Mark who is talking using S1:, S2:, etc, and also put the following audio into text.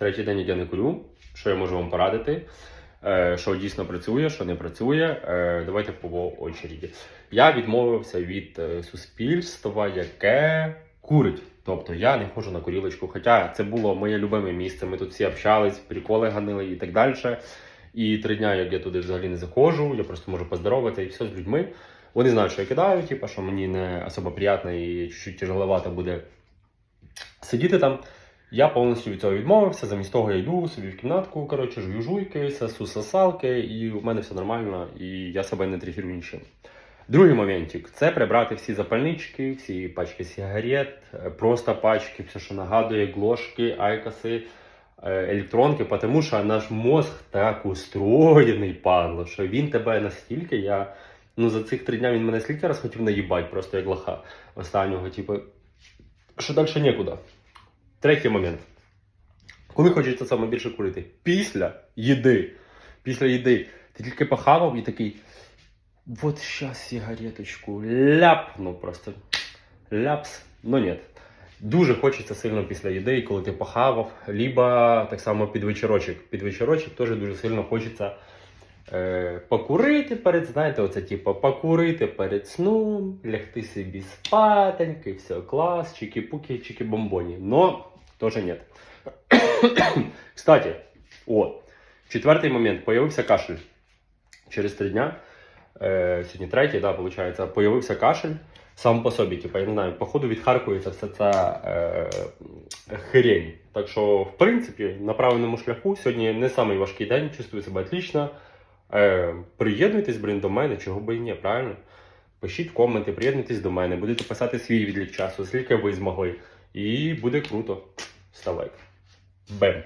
S1: Третій день як я не курю. Що я можу вам порадити? Е, що дійсно працює, що не працює. Е, давайте по очереді. Я відмовився від е, суспільства, яке курить. Тобто я не ходжу на курілочку. Хоча це було моє любиме місце. Ми тут всі общались, приколи ганили і так далі. І три дня, як я туди взагалі не заходжу, я просто можу поздороватися і все з людьми. Вони знають, що я кидаю, типу, що мені не особо приємно і чуть-чуть тяжеловато буде сидіти там. Я повністю від цього відмовився. Замість того я йду собі в кімнатку, коротше, жую жуйки, сосу сосалки, і у мене все нормально, і я себе не тригерую нічим. Другий моментик це прибрати всі запальнички, всі пачки сигарет, е, просто пачки, все, що нагадує, глошки, айкоси, е, електронки, тому що наш мозг так устроєний, падло, що він тебе настільки, я. Ну, за цих три дня він мене скільки раз хотів наїбати, просто як лоха останнього, типу, що далі нікуди. Третій момент. Коли хочеться саме більше курити? Після їди. Після їди. Ти тільки похавав і такий. Вот сейчас сигареточку ляпну просто. Ляпс. Ну ні. Дуже хочеться сильно після їди, коли ти похавав, либо так само під вечорочок. Під вечорочок теж дуже сильно хочеться е, покурити перед, знаєте, оце типу покурити перед сном, лягти собі спатеньки, все, клас, чики-пуки, чики-бомбоні. Но тоже нет. Кстати, о, четвертий момент. Появився кашель. Через три дня, е, сьогодні третій, да, виходить, появився кашель сам по собі. Типу, я не знаю, походу відхаркується все це е, хрень. Так що, в принципі, на правильному шляху сьогодні не самий важкий день, чувствую себе отлично. Е, приєднуйтесь, блін, до мене, чого би і ні, правильно? Пишіть коменти, приєднуйтесь до мене, будете писати свій відлік часу, скільки ви змогли. І буде круто. Став лайк. Бем.